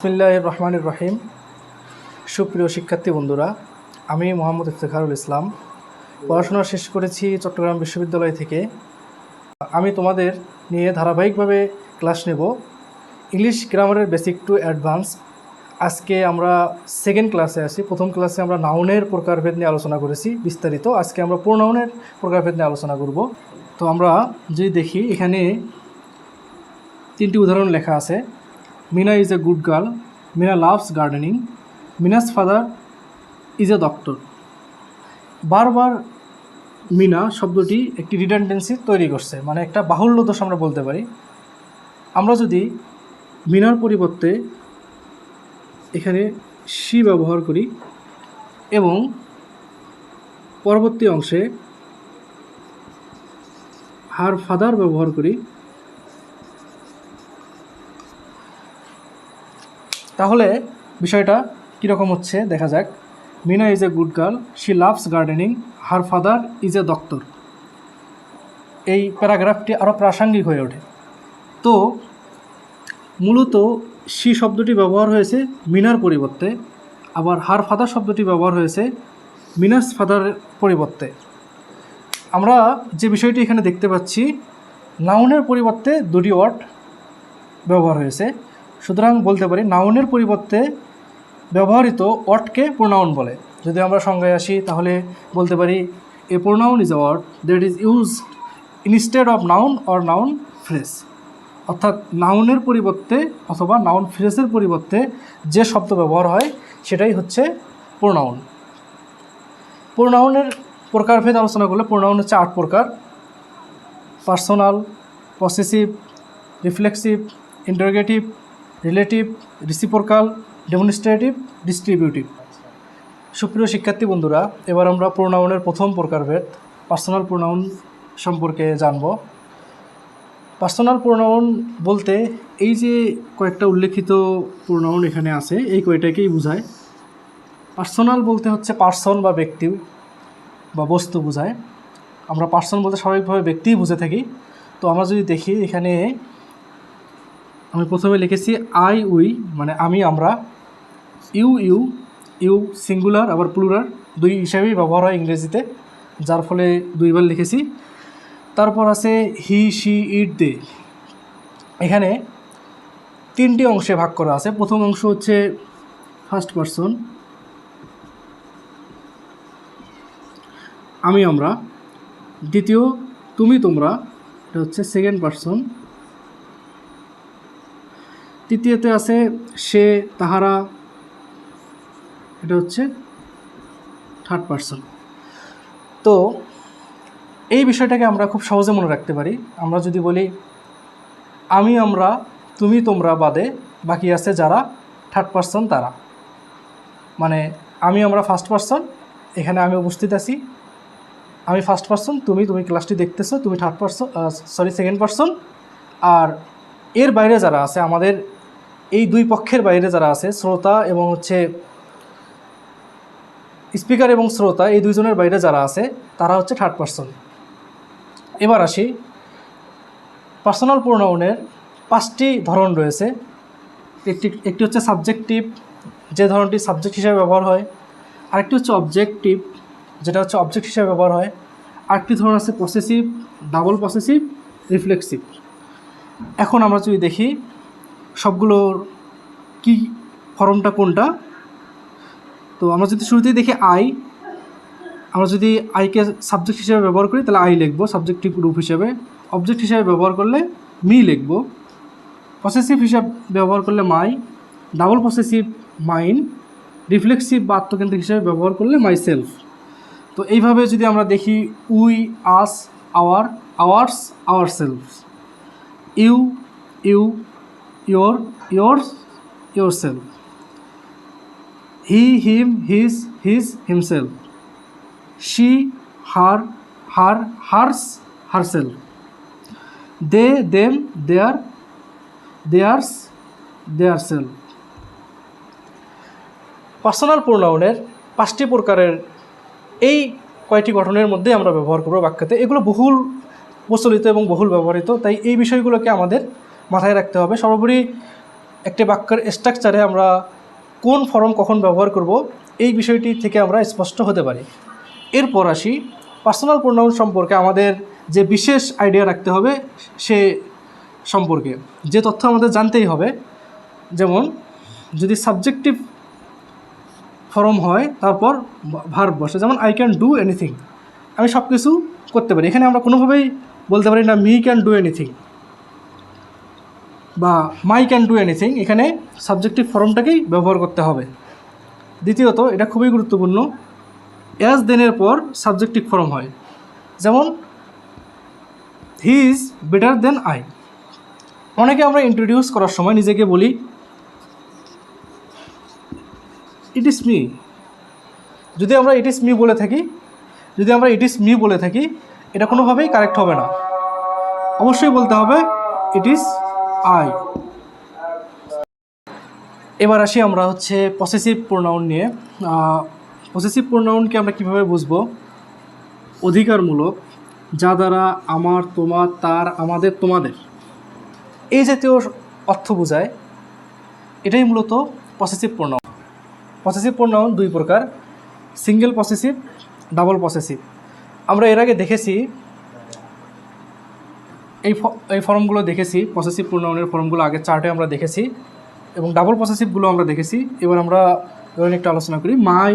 বিসমিল্লাহ রহমানুর রহিম সুপ্রিয় শিক্ষার্থী বন্ধুরা, আমি মোহাম্মদ ইফতেখারুল ইসলাম। পড়াশোনা শেষ করেছি চট্টগ্রাম বিশ্ববিদ্যালয় থেকে। আমি তোমাদের নিয়ে ধারাবাহিকভাবে ক্লাস নেব। ইংলিশ গ্রামারের বেসিক টু অ্যাডভান্স। আজকে আমরা সেকেন্ড ক্লাসে আছি। প্রথম ক্লাসে আমরা নাউনের প্রকারভেদ নিয়ে আলোচনা করেছি, বিস্তারিত। আজকে আমরা প্রোনাউনের প্রকারভেদ নিয়ে আলোচনা করব। তো আমরা যদি দেখি, এখানে তিনটি উদাহরণ লেখা আছে। Mina is a good girl Mina loves gardening Mina's father is a doctor বারবার মিনা শব্দটি একটি রিডান্ডেন্সি তৈরি করছে মানে একটা বাহুল্য দোষ আমরা বলতে পারি। আমরা যদি মিনার পরিবর্তে এখানে সি ব্যবহার করি এবং পরবর্তী অংশে হার ফাদার ব্যবহার করি তাহলে বিষয়টা কীরকম হচ্ছে দেখা যাক। Mina is a good girl she loves gardening her father is a doctor এই প্যারাগ্রাফটি আরও প্রাসঙ্গিক হয়ে ওঠে। তো মূলত সি শব্দটি ব্যবহার হয়েছে মিনার পরিবর্তে, আবার হার ফাদার শব্দটি ব্যবহার হয়েছে মিনাস ফাদারের পরিবর্তে। আমরা যে বিষয়টি এখানে দেখতে পাচ্ছি নাউনের পরিবর্তে দুটি ওয়ার্ড ব্যবহার হয়েছে। সুতরাং বলতে পারি নাউনের পরিবর্তে ব্যবহৃত ওয়ার্ডকে প্রোনাউন বলে। যদি আমরা সংজ্ঞায় আসি, তাহলে বলতে পারি a pronoun is word that is use instead of noun or noun phrase অর্থাৎ নাউনের পরিবর্তে অথবা নাউন ফ্রেসের পরিবর্তে যে শব্দ ব্যবহার হয়, সেটাই হচ্ছে প্রোনাউন প্রোনাউনের প্রকারভেদ আলোচনা করলে প্রোনাউন হচ্ছে আট প্রকার। Personal possessive reflexive interrogative relative, reciprocal, demonstrative, distributive. সুপ্রিয় শিক্ষার্থী বন্ধুরা, এবার আমরা প্রোনাউনের প্রথম প্রকারভেদ, পার্সোনাল প্রোনাউন সম্পর্কে জানব। পার্সোনাল প্রোনাউন বলতে এই যে কয়েকটা উল্লেখিত প্রোনাউন এখানে আছে, এই কয়টাকেই বোঝায়। পার্সোনাল বলতে হচ্ছে পার্সন বা ব্যক্তি বা বস্তু বোঝায়। আমরা পার্সন বলতে স্বাভাবিকভাবে ব্যক্তিই বুঝে থাকি। তো আমরা যদি দেখি এখানে আমি প্রথমে লিখেছি আই উই মানে আমি, আমরা ইউ ইউ ইউ সিঙ্গুলার আবার প্লুরার দুই হিসাবেই ব্যবহার হয় ইংরেজিতে, যার ফলে দুইবার লিখেছি। তারপর আছে হি শি ইট দে এখানে তিনটি অংশে ভাগ করা আছে। প্রথম অংশ হচ্ছে ফার্স্ট পারসন আমি, আমরা। দ্বিতীয়, তুমি, তোমরা। এটা হচ্ছে সেকেন্ড পারসন তৃতীয়তে আছে, সে তাহারা, এটা হচ্ছে থার্ড পারসন তো এই বিষয়টাকে আমরা খুব সহজে মনে রাখতে পারি। আমরা যদি বলি, আমি, আমরা, তুমি, তোমরা বাদে বাকি আছে যারা থার্ড পারসন তারা। মানে আমি, আমরা ফার্স্ট পার্সন এখানে আমি উপস্থিত আছি। আমি ফার্স্ট পার্সন তুমি তুমি ক্লাসটি দেখতেছো, তুমি third person sorry second person আর এর বাইরে যারা আছে, আমাদের এই দুই পক্ষের বাইরে যারা আছে, শ্রোতা এবং হচ্ছে স্পিকার এবং শ্রোতা, এই দুইজনের বাইরে যারা আছে, তারা হচ্ছে থার্ড পার্সন এবার আসি। পার্সোনাল প্রোনাউনের পাঁচটি ধরন রয়েছে। একটি একটি হচ্ছে সাবজেক্টিভ যে ধরনটি সাবজেক্ট হিসেবে ব্যবহার হয়। আরেকটি হচ্ছে অবজেক্টিভ যেটা হচ্ছে অবজেক্ট হিসেবে ব্যবহার হয়। আরেকটি ধরন আছে পসেসিভ ডাবল পসেসিভ রিফ্লেক্সিভ এখন আমরা যদি দেখি সবগুলোর কি ফর্মটা কোনটা? তো আমরা যদি শুরুতেই দেখি আই আমরা যদি আইকে সাবজেক্ট হিসেবে ব্যবহার করি, তাহলে আই লিখব সাবজেক্টিভ রূপ হিসেবে। অবজেক্ট হিসেবে ব্যবহার করলে মি লিখব। পসেসিভ হিসাবে ব্যবহার করলে my double possessive mine reflexive বা আত্মকেন্দ্রিক হিসেবে ব্যবহার করলে মাই সেলফ তো এইভাবে যদি আমরা দেখি we us our ours our self you you your yours yourself he him his his himself she her her hers herself they them their theirs their self personal প্রোনাউনের পাঁচটি প্রকারের এই কয়টি গঠনের মধ্যে আমরা ব্যবহার করব বাক্যতে এগুলো বহুল প্রচলিত এবং বহুল ব্যবহৃত তাই এই বিষয়গুলোকে আমাদের মাথায় রাখতে হবে। সর্বোপরি একটি বাক্যের স্ট্রাকচারে আমরা কোন ফর্ম কখন ব্যবহার করব, এই বিষয়টি থেকে আমরা স্পষ্ট হতে পারি। এরপর আসি পার্সোনাল প্রোনাউন সম্পর্কে আমাদের যে বিশেষ আইডিয়া রাখতে হবে, সে সম্পর্কে। যে তথ্য আমাদের জানতেই হবে, যেমন যদি সাবজেক্টিভ ফর্ম হয়, তারপর ভার্ব বসে, যেমন আই ক্যান ডু এনিথিং আমি সব কিছু করতে পারি। এখানে আমরা কোনোভাবেই বলতে পারি না মি ক্যান ডু এনিথিং বা মাই ক্যান ডু এনিথিং এখানে সাবজেক্টিভ ফর্মটাকেই ব্যবহার করতে হবে। দ্বিতীয়ত, এটা খুবই গুরুত্বপূর্ণ অ্যাজ দেনের পর সাবজেক্টিভ ফর্ম হয়। যেমন he is better than I অনেকে আমরা ইন্ট্রোডিউস করার সময় নিজেকে বলি ইট ইস মি যদি আমরা ইট ইস মি বলে থাকি, যদি আমরা ইট ইস মি বলে থাকি, এটা কোনোভাবেই কারেক্ট হবে না। অবশ্যই বলতে হবে ইট ইস আই এবার আসি আমরা হচ্ছে পসেসিভ প্রোনাউন নিয়ে। পসেসিভ প্রোনাউনকে আমরা কীভাবে বুঝব? অধিকারমূলক, যা দ্বারা আমার, তোমার, তার, আমাদের, তোমাদের। এই জাতীয় অর্থ বোঝায়। এটাই মূলত পসেসিভ প্রোনাউন পসেসিভ প্রোনাউন দুই প্রকার সিঙ্গেল পসেসিভ ডাবল পসেসিভ আমরা এর আগে দেখেছি এই এই ফর্মগুলো দেখেছি পসেসিভ প্রোনাউনের ফর্মগুলো আগের চার্টে আমরা দেখেছি এবং ডাবল পসেসিভগুলো আমরা দেখেছি। এবার আমরা এবার একটু আলোচনা করি। My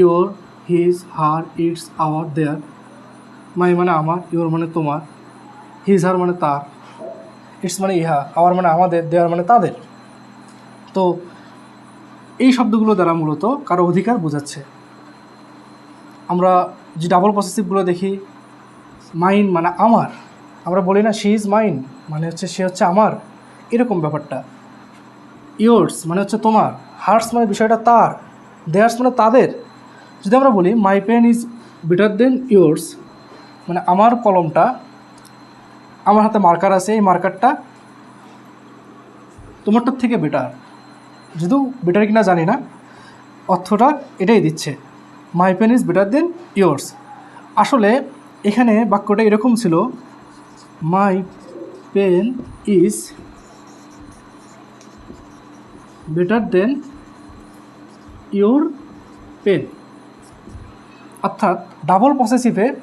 your his her its our their my মানে আমার ইওর মানে তোমার। হিজ হার মানে তার। ইটস মানে ইহা। আওয়ার মানে আমাদের দেয়ার মানে তাদের। তো এই শব্দগুলো দ্বারা মূলত কারও অধিকার বোঝাচ্ছে। আমরা যে ডাবল পসেসিভগুলো দেখি মাইন মানে আমার। আমরা বলি না শি ইজ মাইন মানে হচ্ছে সে হচ্ছে আমার। এরকম ব্যাপারটা। ইয়োর্স মানে হচ্ছে তোমার। হার্টস মানে বিষয়টা তার। দেয়ার্স মানে তাদের। যদি আমরা বলি my pen is better than yours মানে আমার কলমটা, আমার হাতে মার্কার আছে, এই মার্কারটা তোমারটার থেকে বেটার যদিও বেটার কিনা জানি না, অর্থটা এটাই দিচ্ছে। My pen is better than yours আসলে এখানে বাক্যটা এরকম ছিল my pen is better than your pen অর্থাৎ ডাবল পসেসিভে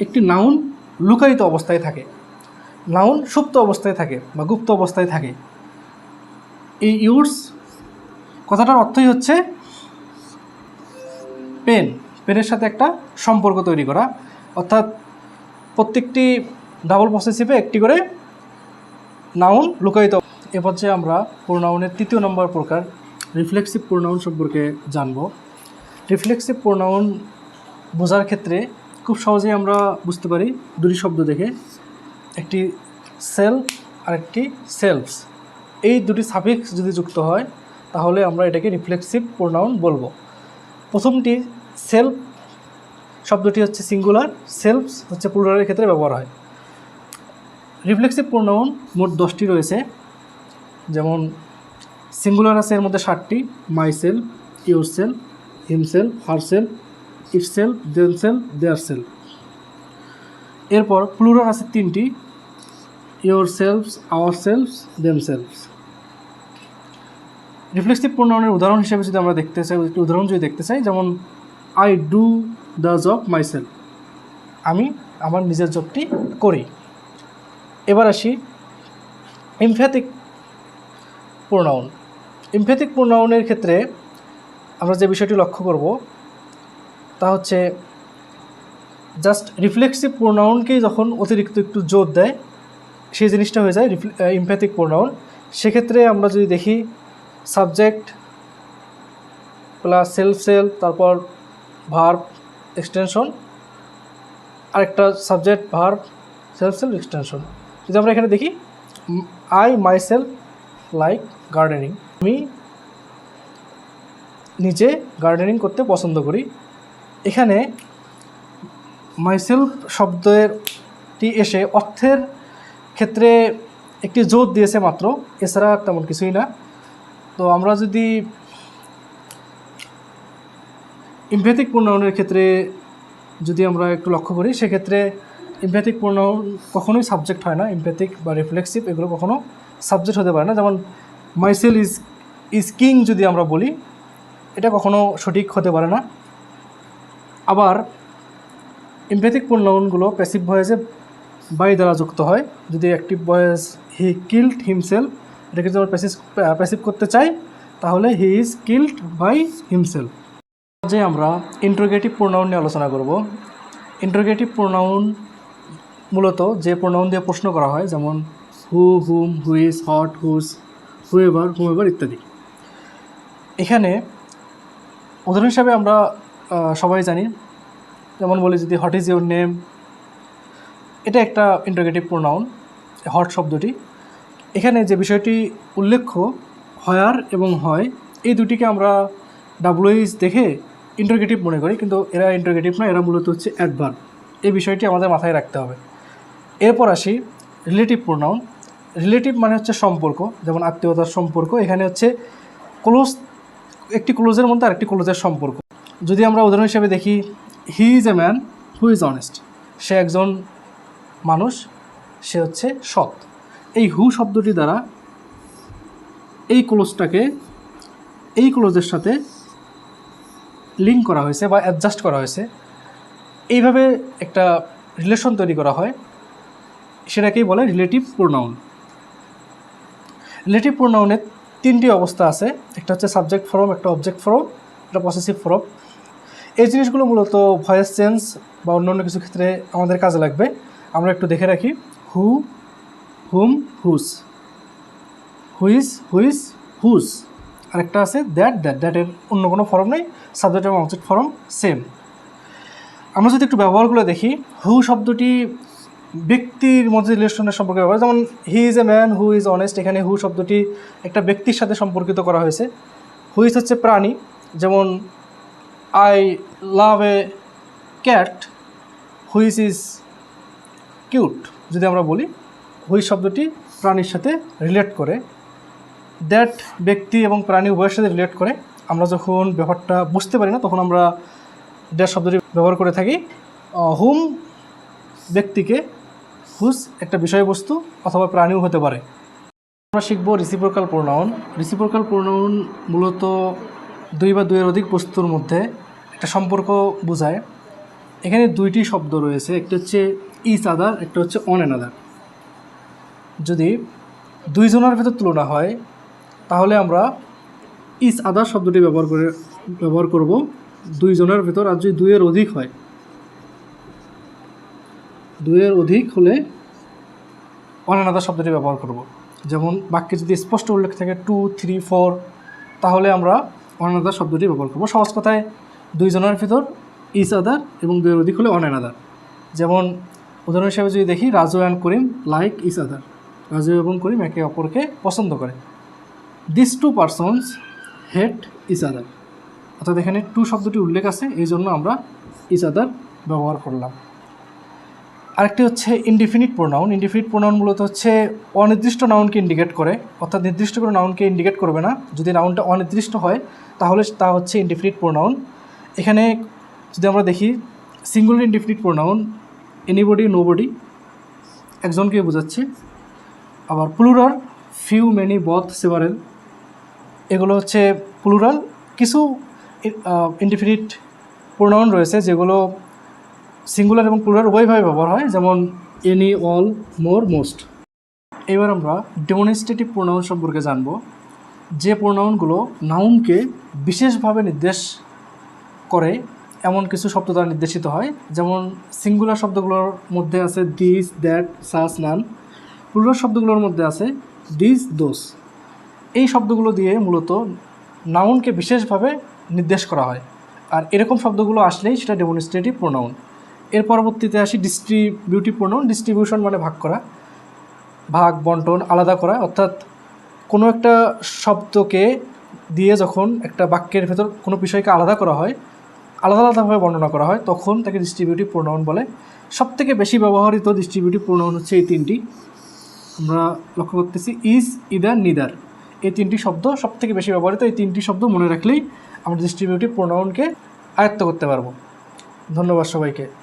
একটি নাউন লুকায়িত অবস্থায় থাকে। নাউন সুপ্ত অবস্থায় থাকে বা গুপ্ত অবস্থায় থাকে। এই ইউর্স কথাটার অর্থই হচ্ছে পেন পেনের সাথে একটা সম্পর্ক তৈরি করা। অর্থাৎ প্রত্যেকটি ডাবল পসেসিভে একটি করে নাউন লুকায়িত। এ পর্যায়ে আমরা প্রোনাউনের তৃতীয় নম্বর প্রকার রিফ্লেক্সিভ প্রোনাউন সম্পর্কে জানব। রিফ্লেক্সিভ প্রোনাউন বোঝার ক্ষেত্রে খুব সহজেই আমরা বুঝতে পারি দুটি শব্দ দেখে। একটি সেলফ আর একটি সেলফস এই দুটি সাফিক্স যদি যুক্ত হয়, তাহলে আমরা এটাকে রিফ্লেক্সিভ প্রোনাউন বলব। প্রথমটি সেলফ শব্দটি হচ্ছে সিঙ্গুলার সেলফস হচ্ছে প্লুরালের ক্ষেত্রে ব্যবহার হয়। রিফ্লেক্সিভ প্রোনাউন মোট দশটি রয়েছে। যেমন সিঙ্গুলার আছে এর মধ্যে ষাটটি myself yourself itself then self their self এরপর প্লুরাল আছে তিনটি your selfs our selfs them selfs reflexive প্রোনাউনের উদাহরণ হিসেবে যদি আমরা দেখতে চাই একটি উদাহরণ যদি দেখতে চাই, যেমন I do the job myself আমি আমার নিজের জবটি করি। এবার আসি ইমফ্যাথিক প্রোনাউন ইমফ্যাথিক প্রোনাউনের ক্ষেত্রে আমরা যে বিষয়টি লক্ষ্য করব, তা হচ্ছে জাস্ট রিফ্লেক্সিভ প্রোনাউনকেই যখন অতিরিক্ত একটু জোর দেয়, সেই জিনিসটা হয়ে যায় ইমফ্যাথিক প্রোনাউন সেক্ষেত্রে আমরা যদি দেখি সাবজেক্ট প্লাস সেলফ সেল তারপর ভার্ব এক্সটেনশন আরেকটা subject verb self self extension যদি আমরা এখানে দেখি I myself like gardening আমি নিজে গার্ডেনিং করতে পছন্দ করি। এখানে মাইসেলফ শব্দটি এসে অর্থের ক্ষেত্রে একটি জোর দিয়েছে মাত্র, এছাড়া তেমন কিছুই না। তো আমরা যদি ইমপ্যাথিক প্রণয়নের ক্ষেত্রে যদি আমরা একটু লক্ষ্য করি, সেক্ষেত্রে ইমপ্যাথিক প্রোনাউন কখনোই সাবজেক্ট হয় না। ইমপ্যাথিক বা রিফ্লেক্সিভ এগুলো কখনো সাবজেক্ট হতে পারে না। যেমন মাইসেল ইজ ইজ কিং যদি আমরা বলি, এটা কখনো সঠিক হতে পারে না। আবার ইমপ্যাথিক প্রোনাউনগুলো প্যাসিভ ভয়েসে বাই দ্বারা যুক্ত হয়। যদি active voice he killed himself এটাকে যদি আমরা প্যাসিভ প্যাসিভ করতে চাই, তাহলে he is killed by himself যে আমরা ইন্ট্রোগেটিভ প্রোনাউন নিয়ে আলোচনা করব। ইন্ট্রোগেটিভ প্রোনাউন মূলত যে প্রোনাউন দিয়ে প্রশ্ন করা হয়, যেমন who whom which what whose whoever whomever ইত্যাদি। এখানে উদাহরণ হিসাবে আমরা সবাই জানি, যেমন বলি যদি হট ইজ ইউর নেম এটা একটা ইন্টারগেটিভ প্রোনাউন হট শব্দটি। এখানে যে বিষয়টি উল্লেখ্য হয়ার এবং হয় এই দুটিকে আমরা ডাব্লুইস দেখে ইন্টারগেটিভ মনে করি, কিন্তু এরা ইন্টারগেটিভ না, এরা মূলত হচ্ছে অ্যাডভার্ব এই বিষয়টি আমাদের মাথায় রাখতে হবে। এরপর আসি রিলেটিভ প্রোনাউন রিলেটিভ মানে হচ্ছে সম্পর্ক, যেমন আত্মীয়তার সম্পর্ক, এখানে হচ্ছে ক্লোজ একটি ক্লোজের মধ্যে আরেকটি ক্লোজের সম্পর্ক। যদি আমরা উদাহরণ হিসেবে দেখি he is a man who is honest সে একজন মানুষ, সে হচ্ছে সৎ। এই হু শব্দটি দ্বারা এই ক্লোজটাকে এই ক্লোজের সাথে লিঙ্ক করা হয়েছে বা অ্যাডজাস্ট করা হয়েছে, এইভাবে একটা রিলেশন তৈরি করা হয়। সেটাকেই বলে রিলেটিভ প্রোনাউন রিলেটিভ প্রোনাউনের তিনটি অবস্থা আছে। একটা হচ্ছে সাবজেক্ট ফর্ম একটা অবজেক্ট ফর্ম একটা পসেসিভ ফর্ম এই জিনিসগুলো মূলত ভয়েস চেঞ্জ বা অন্য অন্য কিছু ক্ষেত্রে আমাদের কাজে লাগবে। আমরা একটু দেখে রাখি। হু হুম হুস হুইস হুইস হুস আরেকটা আছে দ্যাট দ্যাট দ্যাটের অন্য কোনো ফর্ম নেই সাবজেক্ট এবং অবজেক্ট ফর্ম সেম আমরা যদি একটু ব্যবহারগুলো দেখি হু শব্দটি ব্যক্তির মধ্যে রিলেশনের সম্পর্কে ব্যবহার, যেমন he is a man who is honest এখানে হু শব্দটি একটা ব্যক্তির সাথে সম্পর্কিত করা হয়েছে। হুইজ হচ্ছে প্রাণী, যেমন I love a cat which is cute যদি আমরা বলি হুইজ শব্দটি প্রাণীর সাথে রিলেট করে। দ্যাট ব্যক্তি এবং প্রাণী উভয়ের সাথে রিলেট করে, আমরা যখন ব্যাপারটা বুঝতে পারি না, তখন আমরা ড্যাট শব্দটি ব্যবহার করে থাকি হুম ব্যক্তিকে হুজ একটা বিষয়বস্তু অথবা প্রাণীও হতে পারে। আমরা শিখব রিসিপ্রোকাল প্রোনাউন রিসিপ্রোকাল প্রোনাউন মূলত দুই বা দুইয়ের অধিক বস্তুর মধ্যে একটা সম্পর্ক বোঝায়। এখানে দুইটি শব্দ রয়েছে, একটা হচ্ছে ইস আদার একটা হচ্ছে অন অ্যানাদার যদি দুইজনের ভেতর তুলনা হয় তাহলে আমরা ইস আদার শব্দটি ব্যবহার করে, ব্যবহার করব। দুইজনের ভেতর আর যদি দুইয়ের অধিক হয়, দুইয়ের অধিক হলে অনানাদা শব্দটি ব্যবহার করব। যেমন বাক্যে যদি স্পষ্ট উল্লেখ থাকে টু থ্রি ফোর তাহলে আমরা অনানাদা শব্দটি ব্যবহার করব। সহজ কথায়, দুইজনের ভিতর ইস আদার এবং দুইয়ের অধিক হলে অনানাদা যেমন উদাহরণ হিসাবে যদি দেখি, Raju and Karim like each other Raju এবং করিম একে অপরকে পছন্দ করে। This two persons hate each other অর্থাৎ এখানে টু শব্দটি উল্লেখ আছে, এই জন্য আমরা ইস আদার ব্যবহার করলাম। আরেকটি হচ্ছে ইনডিফিনিট প্রোনাউন ইনডিফিনিট প্রোনাউন মূলত হচ্ছে অনির্দিষ্ট নাউনকে ইন্ডিকেট করে। অর্থাৎ নির্দিষ্ট কোনো নাউনকে ইন্ডিকেট করবে না। যদি নাউনটা অনির্দিষ্ট হয়, তাহলে তা হচ্ছে ইনডিফিনিট প্রোনাউন এখানে যদি আমরা দেখি singular indefinite pronoun anybody nobody একজনকে বোঝাচ্ছে। আবার plural few many both several এগুলো হচ্ছে প্লুরাল কিছু ইনডিফিনিট প্রোনাউন রয়েছে যেগুলো সিঙ্গুলার এবং প্লুরাল উভয়ভাবে ব্যবহার হয়, যেমন এনি অল মোর মোস্ট এবার আমরা ডেমনস্ট্রেটিভ প্রোনাউন সম্পর্কে জানব। যে প্রোনাউনগুলো নাউনকে বিশেষভাবে নির্দেশ করে, এমন কিছু শব্দ দ্বারা নির্দেশিত হয়, যেমন সিঙ্গুলার শব্দগুলোর মধ্যে আছে this that such none plural শব্দগুলোর মধ্যে আছে দিস দোস এই শব্দগুলো দিয়ে মূলত নাউনকে বিশেষভাবে নির্দেশ করা হয়। আর এরকম শব্দগুলো আসলেই সেটা ডেমনস্ট্রেটিভ প্রোনাউন এর পরবর্তীতে আসি ডিস্ট্রিবিউটিভ প্রোনাউন ডিস্ট্রিবিউশন মানে ভাগ করা। ভাগ, বন্টন, আলাদা করা। অর্থাৎ কোনো একটা শব্দকে দিয়ে যখন একটা বাক্যের ভেতর কোনো বিষয়কে আলাদা করা হয়, আলাদা আলাদাভাবে বর্ণনা করা হয়, তখন তাকে ডিস্ট্রিবিউটিভ প্রোনাউন বলে। সবথেকে বেশি ব্যবহৃত ডিস্ট্রিবিউটিভ প্রোনাউন হচ্ছে এই তিনটি। আমরা লক্ষ্য করতেছি ইজ, ইদার, নিদার। এই তিনটি শব্দ সব থেকে বেশি ব্যবহৃত, এই তিনটি শব্দ মনে রাখলেই আমরা ডিস্ট্রিবিউটিভ প্রোনাউনকে আয়ত্ত করতে পারব। ধন্যবাদ সবাইকে।